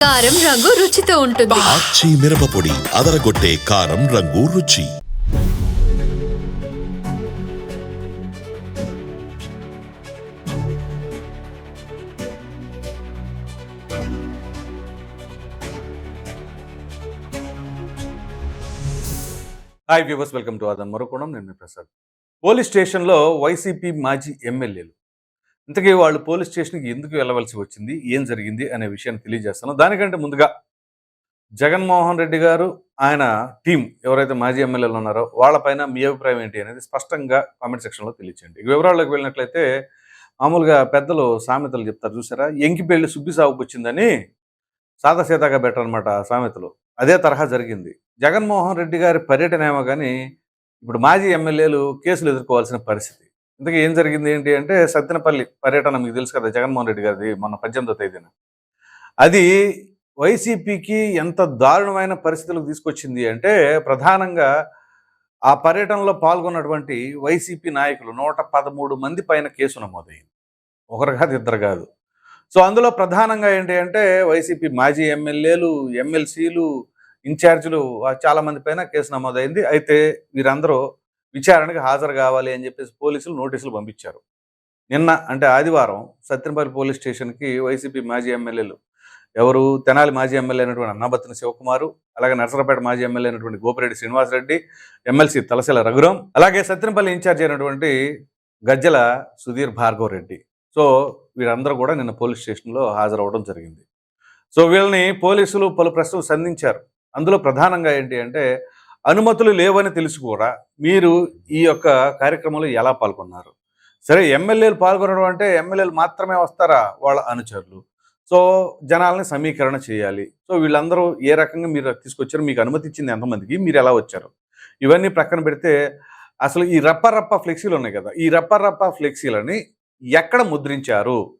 కారం రంగు రుచితో ఉంటుంది. ఆచి మిరపపొడి అదరగొట్టే కారం రంగు రుచి. హాయ్ వ్యూవర్స్ వెల్కమ్ టు అదన్ మరొకడం నేను మీ ప్రసాద్ పోలీస్ స్టేషన్లో వైసీపీ మాజీ ఎమ్మెల్యేలు ఇంతకీ వాళ్ళు పోలీస్ స్టేషన్కి ఎందుకు వెళ్ళవలసి వచ్చింది? ఏం జరిగింది? అనే విషయాన్ని తెలియజేస్తాను. దానికంటే ముందుగా జగన్మోహన్ రెడ్డి గారు ఆయన టీం ఎవరైతే మాజీ ఎమ్మెల్యేలు ఉన్నారో వాళ్ళపైన మీ అభిప్రాయం ఏంటి అనేది స్పష్టంగా కామెంట్ సెక్షన్లో తెలియచేయండి. వివరాల్లోకి వెళ్ళినట్లయితే మామూలుగా పెద్దలు సామెతలు చెప్తారు చూసారా? ఎంకి పెళ్ళి సుబ్బి సాగుకు వచ్చిందని సాదా సీతాగా బెటర్ అనమాట సామెతలు. అదే తరహా జరిగింది. జగన్మోహన్ రెడ్డి గారి పర్యటన ఏమో కానీ ఇప్పుడు మాజీ ఎమ్మెల్యేలు కేసులు ఎదుర్కోవాల్సిన పరిస్థితి. ఇంతకీ ఏం జరిగింది ఏంటి అంటే సత్తెనపల్లి పర్యటన మీకు తెలుసు కదా జగన్మోహన్ రెడ్డి గారిది మొన్న పద్దెనిమిదో తేదీన. అది వైసీపీకి ఎంత దారుణమైన పరిస్థితులకు తీసుకొచ్చింది అంటే ప్రధానంగా ఆ పర్యటనలో పాల్గొన్నటువంటి వైసీపీ నాయకులు నూట పదమూడు మంది పైన కేసు నమోదైంది. ఒకరు కాదు ఇద్దరు కాదు. సో అందులో ప్రధానంగా ఏంటి అంటే వైసీపీ మాజీ ఎమ్మెల్యేలు ఎమ్మెల్సీలు ఇన్ఛార్జీలు చాలామంది చాలా మంది పైన కేసు నమోదైంది. అయితే వీరందరూ విచారణకు హాజరు కావాలి అని చెప్పేసి పోలీసులు నోటీసులు పంపించారు. నిన్న అంటే ఆదివారం సత్యంపల్లి పోలీస్ స్టేషన్కి వైసీపీ మాజీ ఎమ్మెల్యేలు ఎవరు? తెనాలి మాజీ ఎమ్మెల్యే అయినటువంటి అన్నాబత్తిన శివకుమారు అలాగే నరసరాపేట మాజీ ఎమ్మెల్యే అయినటువంటి గోపిరెడ్డి శ్రీనివాసరెడ్డి ఎమ్మెల్సీ తలశీల రఘురాం అలాగే సత్యంపల్లి ఇన్ఛార్జ్ అయినటువంటి గజ్జల సుధీర్ భార్గవ్ రెడ్డి. సో వీరందరూ కూడా నిన్న పోలీస్ స్టేషన్లో హాజరవడం జరిగింది. సో వీళ్ళని పోలీసులు పలు ప్రశ్నలు సంధించారు. అందులో ప్రధానంగా ఏంటి అంటే అనుమతులు లేవని తెలిసి కూడా మీరు ఈ యొక్క కార్యక్రమంలో ఎలా పాల్గొన్నారు? సరే ఎమ్మెల్యేలు పాల్గొనడం అంటే ఎమ్మెల్యేలు మాత్రమే వస్తారా వాళ్ళ అనుచరులు? సో జనాల్ని సమీకరణ చేయాలి. సో వీళ్ళందరూ ఏ రకంగా మీరు తీసుకొచ్చారు మీకు అనుమతి ఇచ్చింది ఎంతమందికి? మీరు ఎలా వచ్చారు? ఇవన్నీ ప్రక్కన పెడితే అసలు ఈ రప్ప రప్ప ఫ్లెక్సీలు ఉన్నాయి కదా ఈ రప్పరప్ప రప్ప ఫ్లెక్సీలని ఎక్కడ ముద్రించారు?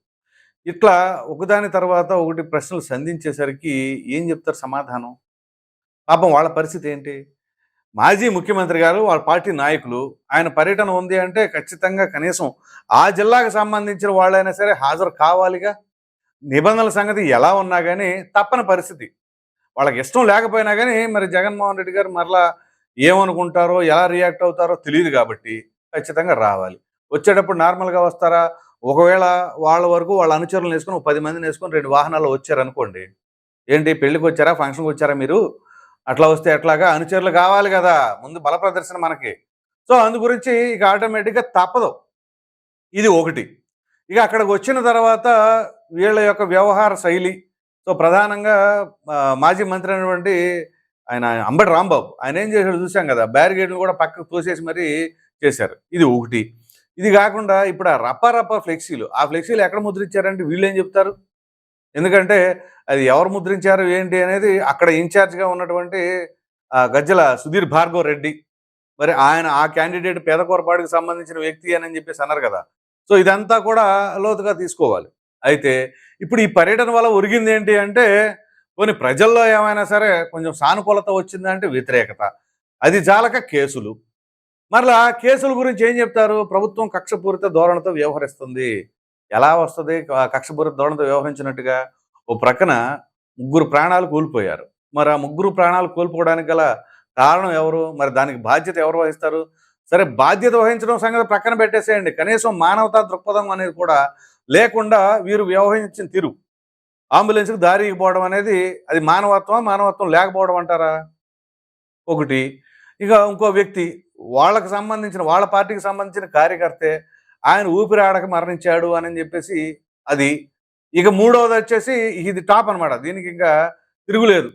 ఇట్లా ఒకదాని తర్వాత ఒకటి ప్రశ్నలు సంధించేసరికి ఏం చెప్తారు సమాధానం? పాపం వాళ్ళ పరిస్థితి ఏంటి? మాజీ ముఖ్యమంత్రి గారు వాళ్ళ పార్టీ నాయకులు ఆయన పర్యటన ఉంది అంటే ఖచ్చితంగా కనీసం ఆ జిల్లాకు సంబంధించిన వాళ్ళైనా సరే హాజరు కావాలిగా. నిబంధనల సంగతి ఎలా ఉన్నా కానీ తప్పని పరిస్థితి. వాళ్ళకి ఇష్టం లేకపోయినా కానీ మరి జగన్మోహన్ రెడ్డి గారు మరలా ఏమనుకుంటారో ఎలా రియాక్ట్ అవుతారో తెలియదు కాబట్టి ఖచ్చితంగా రావాలి. వచ్చేటప్పుడు నార్మల్గా వస్తారా? ఒకవేళ వాళ్ళ వరకు వాళ్ళ అనుచరులను వేసుకొని ఒక పది మందిని వేసుకొని రెండు వాహనాలు వచ్చారనుకోండి. ఏంటి పెళ్ళికి వచ్చారా ఫంక్షన్కి వచ్చారా మీరు? అట్లా వస్తే ఎట్లాగా? అనుచరులు కావాలి కదా! ముందు బల ప్రదర్శన మనకి. సో అందు గురించి ఇక ఆటోమేటిక్గా తప్పదు. ఇది ఒకటి. ఇక అక్కడికి వచ్చిన తర్వాత వీళ్ళ యొక్క వ్యవహార శైలి. సో ప్రధానంగా మాజీ మంత్రి అయినటువంటి ఆయన అంబటి రాంబాబు. ఆయన ఏం చేశాడు చూసాం కదా! బ్యారిగేడ్లు కూడా పక్కకు తోసేసి మరీ చేశారు. ఇది ఒకటి. ఇది కాకుండా ఇప్పుడు ఆ రప్ప రప్ప ఫ్లెక్సీలు. ఆ ఫ్లెక్సీలు ఎక్కడ ముద్రించారంటే వీళ్ళు ఏం చెప్తారు? ఎందుకంటే అది ఎవరు ముద్రించారు ఏంటి అనేది అక్కడ ఇన్ఛార్జ్గా ఉన్నటువంటి గజ్జల సుధీర్ భార్గవ్ రెడ్డి. మరి ఆయన ఆ క్యాండిడేట్ పేదకూరపాటికి సంబంధించిన వ్యక్తి అని చెప్పేసి అన్నారు కదా. సో ఇదంతా కూడా లోతుగా తీసుకోవాలి. అయితే ఇప్పుడు ఈ పర్యటన వల్ల ఒరిగింది ఏంటి అంటే కొన్ని ప్రజల్లో ఏమైనా సరే కొంచెం సానుకూలత వచ్చిందంటే వ్యతిరేకత. అది చాలక కేసులు. మరలా కేసుల గురించి ఏం చెప్తారు? ప్రభుత్వం కక్షపూరిత ధోరణితో వ్యవహరిస్తుంది. ఎలా వస్తుంది? క- కక్షపూరిత ధోరణితో వ్యవహరించినట్టుగా ఓ ప్రక్కన ముగ్గురు ప్రాణాలు కోల్పోయారు. మరి ఆ ముగ్గురు ప్రాణాలు కోల్పోవడానికి గల కారణం ఎవరు? మరి దానికి బాధ్యత ఎవరు వహిస్తారు? సరే బాధ్యత వహించడం సంగతి ప్రక్కన పెట్టేసేయండి. కనీసం మానవతా దృక్పథం అనేది కూడా లేకుండా వీరు వ్యవహరించిన తీరు. అంబులెన్స్కి దారి పోవడం అనేది అది మానవత్వం మానవత్వం లేకపోవడం అంటారా? ఒకటి. ఇక ఇంకో వ్యక్తి వాళ్ళకి సంబంధించిన వాళ్ళ పార్టీకి సంబంధించిన కార్యకర్తే ఆయన ఊపిరి ఆడక మరణించాడు అని చెప్పేసి అది ఇక మూడవది వచ్చేసి ఇది టాప్ అన్నమాట. దీనికి ఇంకా తిరుగులేదు.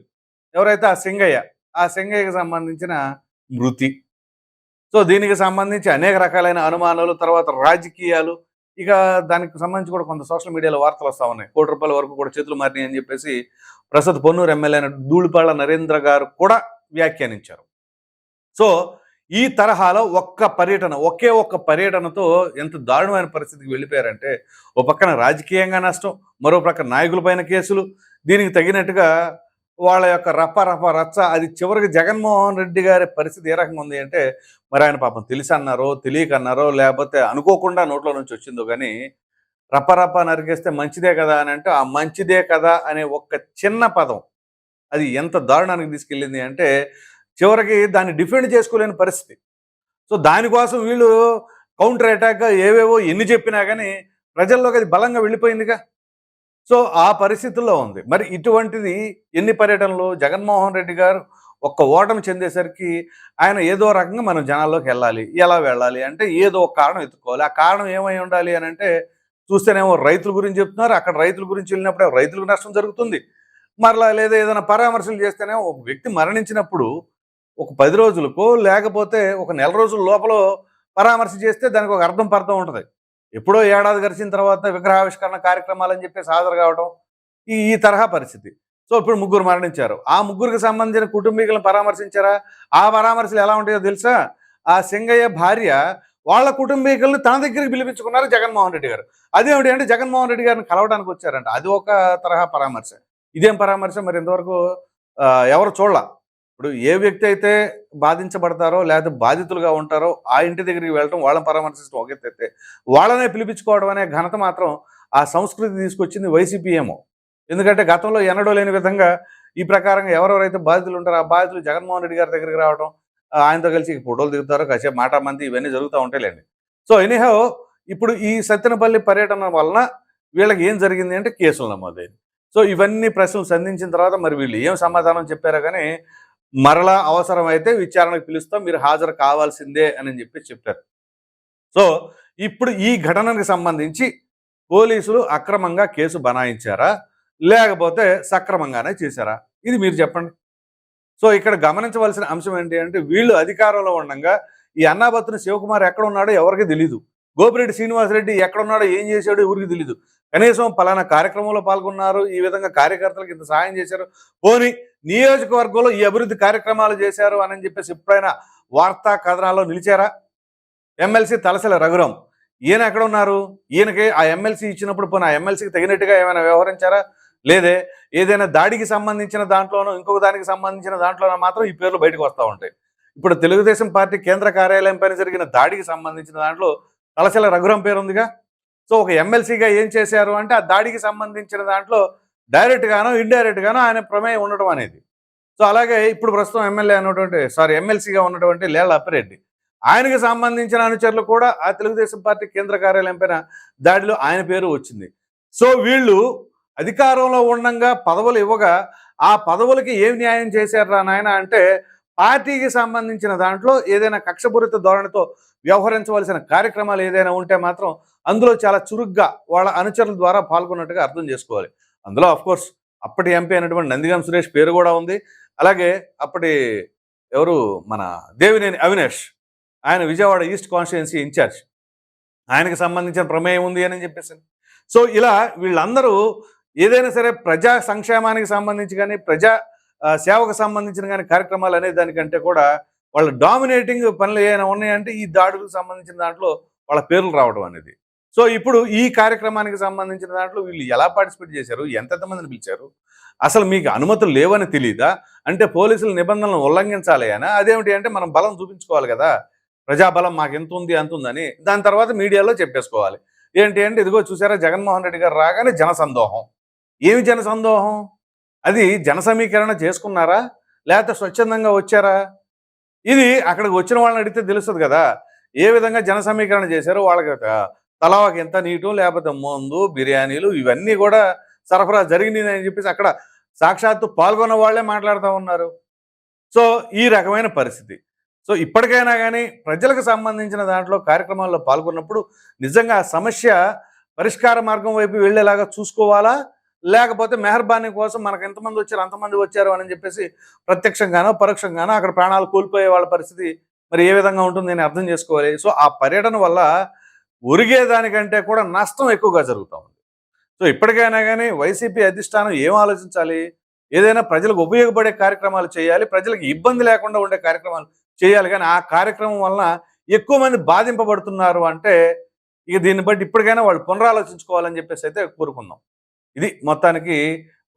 ఎవరైతే ఆ సింగయ్య ఆ సింగయ్యకి సంబంధించిన మృతి. సో దీనికి సంబంధించి అనేక రకాలైన అనుమానాలు తర్వాత రాజకీయాలు ఇక దానికి సంబంధించి కూడా కొంత సోషల్ మీడియాలో వార్తలు వస్తూ ఉన్నాయి. కోటి రూపాయల వరకు కూడా చేతులు మారినాయి అని చెప్పేసి ప్రస్తుత పొన్నూరు ఎమ్మెల్యే అయిన ధూళిపాళ్ళ నరేంద్ర గారు కూడా వ్యాఖ్యానించారు. సో ఈ తరహాలో ఒక్క పర్యటన ఒకే ఒక్క పర్యటనతో ఎంత దారుణమైన పరిస్థితికి వెళ్ళిపోయారంటే ఓ పక్కన రాజకీయంగా నష్టం మరో ప్రక్కన నాయకులపైన కేసులు దీనికి తగినట్టుగా వాళ్ళ యొక్క రప్ప రప్ప రచ్చ అది చివరికి జగన్మోహన్ రెడ్డి గారి పరిస్థితి ఏ రకంగా ఉంది అంటే మరి ఆయన పాపం తెలిసి అన్నారో తెలియక అన్నారో లేకపోతే అనుకోకుండా నోట్లో నుంచి వచ్చిందో కానీ రప్పరప్ప నరికేస్తే మంచిదే కదా అని అంటే ఆ మంచిదే కదా అనే ఒక్క చిన్న పదం అది ఎంత దారుణానికి తీసుకెళ్ళింది అంటే చివరికి దాన్ని డిఫెండ్ చేసుకోలేని పరిస్థితి. సో దానికోసం వీళ్ళు కౌంటర్ అటాక్ ఏవేవో ఎన్ని చెప్పినా కానీ ప్రజల్లోకి అది బలంగా వెళ్ళిపోయిందిగా. సో ఆ పరిస్థితుల్లో ఉంది. మరి ఇటువంటిది ఎన్ని పర్యటనలు? జగన్మోహన్ రెడ్డి గారు ఒక్క ఓటమి చెందేసరికి ఆయన ఏదో రకంగా మనం జనాల్లోకి వెళ్ళాలి. ఎలా వెళ్ళాలి? అంటే ఏదో ఒక కారణం ఎత్తుకోవాలి. ఆ కారణం ఏమై ఉండాలి అని అంటే చూస్తేనేమో రైతుల గురించి చెప్తున్నారు. అక్కడ రైతుల గురించి వెళ్ళినప్పుడు రైతులకు నష్టం జరుగుతుంది. మరలా లేదా ఏదైనా పరామర్శలు చేస్తేనే ఒక వ్యక్తి మరణించినప్పుడు ఒక పది రోజులకో లేకపోతే ఒక నెల రోజుల లోపల పరామర్శ చేస్తే దానికి ఒక అర్థం పర్థం ఉంటుంది. ఎప్పుడో ఏడాది గడిచిన తర్వాత విగ్రహావిష్కరణ కార్యక్రమాలు అని చెప్పేసి హాజరు కావడం ఈ ఈ తరహా పరిస్థితి. సో ఇప్పుడు ముగ్గురు మరణించారు. ఆ ముగ్గురికి సంబంధించిన కుటుంబీకులను పరామర్శించారా? ఆ పరామర్శలు ఎలా ఉంటాయో తెలుసా? ఆ సింగయ్య భార్య వాళ్ళ కుటుంబీకులను తన దగ్గరికి పిలిపించుకున్నారు జగన్మోహన్ రెడ్డి గారు. అదేమిటి అంటే జగన్మోహన్ రెడ్డి గారిని కలవడానికి వచ్చారంట. అది ఒక తరహా పరామర్శ. ఇదేం పరామర్శ? మరి ఇంతవరకు ఎవరు చూడాల? ఇప్పుడు ఏ వ్యక్తి అయితే బాధించబడతారో లేదా బాధితులుగా ఉంటారో ఆ ఇంటి దగ్గరికి వెళ్ళడం వాళ్ళని పరామర్శించడం ఒక అయితే వాళ్ళనే పిలిపించుకోవడం అనే ఘనత మాత్రం ఆ సంస్కృతి తీసుకొచ్చింది వైసీపీ ఏమో. ఎందుకంటే గతంలో ఎన్నడూ లేని విధంగా ఈ ప్రకారంగా ఎవరెవరైతే బాధితులు ఉంటారో ఆ బాధితులు జగన్మోహన్ రెడ్డి గారి దగ్గరికి రావడం ఆయనతో కలిసి ఫోటోలు దిగుతారు కాసేపు మాట మంది ఇవన్నీ జరుగుతూ ఉంటాయిలేండి. సో ఎనీహో ఇప్పుడు ఈ సత్తెనపల్లి పర్యటన వలన వీళ్ళకి ఏం జరిగింది అంటే కేసులు నమోదైంది సో ఇవన్నీ ప్రశ్నలు సంధించిన తర్వాత మరి వీళ్ళు ఏం సమాధానం చెప్పారో కానీ మరలా అవసరమైతే విచారణకు పిలుస్తాం మీరు హాజరు కావాల్సిందే అని చెప్పి చెప్పారు. సో ఇప్పుడు ఈ ఘటనకు సంబంధించి పోలీసులు అక్రమంగా కేసు బనాయించారా? లేకపోతే సక్రమంగానే చేశారా? ఇది మీరు చెప్పండి. సో ఇక్కడ గమనించవలసిన అంశం ఏంటి అంటే వీళ్ళు అధికారంలో ఉండగా ఈ అన్నాభత్రుని శివకుమార్ ఎక్కడ ఉన్నాడో ఎవరికి తెలీదు. గోపిరెడ్డి శ్రీనివాసరెడ్డి ఎక్కడున్నాడో ఏం చేశాడో ఊరికి తెలీదు. కనీసం పలానా కార్యక్రమంలో పాల్గొన్నారు ఈ విధంగా కార్యకర్తలకు ఇంత సాయం చేశారు. పోని నియోజకవర్గంలో ఈ అభివృద్ధి కార్యక్రమాలు చేశారు అని చెప్పేసి ఎప్పుడైనా వార్తా కథనాల్లో నిలిచారా? ఎమ్మెల్సీ తలసల రఘురాం ఈయన ఎక్కడ ఉన్నారు? ఈయనకి ఆ ఎమ్మెల్సీ ఇచ్చినప్పుడు పోనీ ఆ ఎమ్మెల్సీకి తగినట్టుగా ఏమైనా వ్యవహరించారా? లేదే ఏదైనా దాడికి సంబంధించిన దాంట్లోనో ఇంకొక దానికి సంబంధించిన దాంట్లోనో మాత్రం ఈ పేర్లు బయటకు వస్తూ ఉంటాయి. ఇప్పుడు తెలుగుదేశం పార్టీ కేంద్ర కార్యాలయం పైన జరిగిన దాడికి సంబంధించిన దాంట్లో తలసల రఘురాం పేరు ఉందిగా సో ఒక ఎమ్మెల్సీగా ఏం చేశారు అంటే ఆ దాడికి సంబంధించిన దాంట్లో డైరెక్ట్ ఇండైరెక్ట్గానో ఆయన ప్రమేయం ఉండడం అనేది. సో అలాగే ఇప్పుడు ప్రస్తుతం ఎమ్మెల్యే అన్నటువంటి సారీ ఎమ్మెల్సీగా ఉన్నటువంటి లేళ్ళ అప్పిరెడ్డి. ఆయనకి సంబంధించిన అనుచరులు కూడా ఆ తెలుగుదేశం పార్టీ కేంద్ర కార్యాలయం పైన దాడిలో ఆయన పేరు వచ్చింది. సో వీళ్ళు అధికారంలో ఉండగా పదవులు ఇవ్వగా ఆ పదవులకి ఏం న్యాయం చేశారా నాయన అంటే పార్టీకి సంబంధించిన దాంట్లో ఏదైనా కక్షపూరిత ధోరణితో వ్యవహరించవలసిన కార్యక్రమాలు ఏదైనా ఉంటే మాత్రం అందులో చాలా చురుగ్గా వాళ్ళ అనుచరుల ద్వారా పాల్గొన్నట్టుగా అర్థం చేసుకోవాలి. అందులో కోర్స్ అప్పటి ఎంపీ అయినటువంటి నందిగం సురేష్ పేరు కూడా ఉంది. అలాగే అప్పటి ఎవరు? మన దేవినేని అవినేష్. ఆయన విజయవాడ ఈస్ట్ కాన్స్టిట్యున్సీ ఇన్ఛార్జ్ ఆయనకి సంబంధించిన ప్రమేయం ఉంది అని చెప్పేసి. సో ఇలా వీళ్ళందరూ ఏదైనా సరే ప్రజా సంక్షేమానికి సంబంధించి కానీ ప్రజా సేవకు సంబంధించిన కానీ కార్యక్రమాలు అనే దానికంటే కూడా వాళ్ళ డామినేటింగ్ పనులు ఏమైనా ఉన్నాయంటే ఈ దాడులకు సంబంధించిన దాంట్లో వాళ్ళ పేర్లు రావడం అనేది. సో ఇప్పుడు ఈ కార్యక్రమానికి సంబంధించిన దాంట్లో వీళ్ళు ఎలా పార్టిసిపేట్ చేశారు? ఎంతమందిని పిలిచారు? అసలు మీకు అనుమతులు లేవని తెలియదా అంటే పోలీసుల నిబంధనలను ఉల్లంఘించాలి అని? అదేమిటి అంటే మనం బలం చూపించుకోవాలి కదా? ప్రజాబలం మాకు ఎంత ఉంది అంత ఉందని దాని తర్వాత మీడియాలో చెప్పేసుకోవాలి. ఏంటి అంటే ఇదిగో చూసారా? జగన్మోహన్ రెడ్డి గారు రాగానే జనసందోహం. ఏమి జనసందోహం? అది జన సమీకరణ చేసుకున్నారా? లేకపోతే స్వచ్ఛందంగా వచ్చారా? ఇది అక్కడికి వచ్చిన వాళ్ళని అడిగితే తెలుస్తుంది కదా. ఏ విధంగా జన సమీకరణ చేశారో వాళ్ళకి ఒక తలావాకి ఎంత నీటు లేకపోతే మందు బిర్యానీలు ఇవన్నీ కూడా సరఫరా జరిగింది అని చెప్పేసి అక్కడ సాక్షాత్తు పాల్గొన్న వాళ్ళే మాట్లాడుతూ ఉన్నారు. సో ఈ రకమైన పరిస్థితి. సో ఇప్పటికైనా కానీ ప్రజలకు సంబంధించిన దాంట్లో కార్యక్రమాల్లో పాల్గొన్నప్పుడు నిజంగా ఆ సమస్య పరిష్కార మార్గం వైపు వెళ్ళేలాగా చూసుకోవాలా? లేకపోతే మెహర్బానీ కోసం మనకు ఎంతమంది వచ్చారు అంతమంది వచ్చారు అని చెప్పేసి ప్రత్యక్షంగానో పరోక్షంగానో అక్కడ ప్రాణాలు కోల్పోయే వాళ్ళ పరిస్థితి మరి ఏ విధంగా ఉంటుంది అని అర్థం చేసుకోవాలి. సో ఆ పర్యటన వల్ల ఒరిగేదానికంటే కూడా నష్టం ఎక్కువగా జరుగుతూ ఉంది. సో ఇప్పటికైనా కానీ వైసీపీ అధిష్టానం ఏం ఆలోచించాలి? ఏదైనా ప్రజలకు ఉపయోగపడే కార్యక్రమాలు చేయాలి ప్రజలకు ఇబ్బంది లేకుండా ఉండే కార్యక్రమాలు చేయాలి. కానీ ఆ కార్యక్రమం వలన ఎక్కువ మంది బాధింపబడుతున్నారు అంటే ఇక దీన్ని బట్టి ఇప్పటికైనా వాళ్ళు పునరాలోచించుకోవాలని చెప్పేసి అయితే కోరుకుందాం. ఇది మొత్తానికి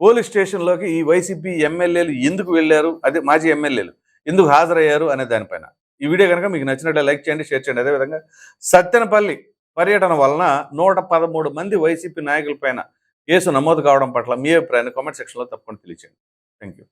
పోలీస్ స్టేషన్లోకి ఈ వైసీపీ ఎమ్మెల్యేలు ఎందుకు వెళ్ళారు? అదే మాజీ ఎమ్మెల్యేలు ఎందుకు హాజరయ్యారు అనే దానిపైన. ఈ వీడియో కనుక మీకు నచ్చినట్లు లైక్ చేయండి షేర్ చేయండి. అదేవిధంగా సత్తెనపల్లి పర్యటన వలన నూట పదమూడు మంది వైసీపీ నాయకులపైన కేసు నమోదు కావడం పట్ల మీ అభిప్రాయాన్ని కామెంట్ సెక్షన్లో తప్పకుండా తెలియచేయండి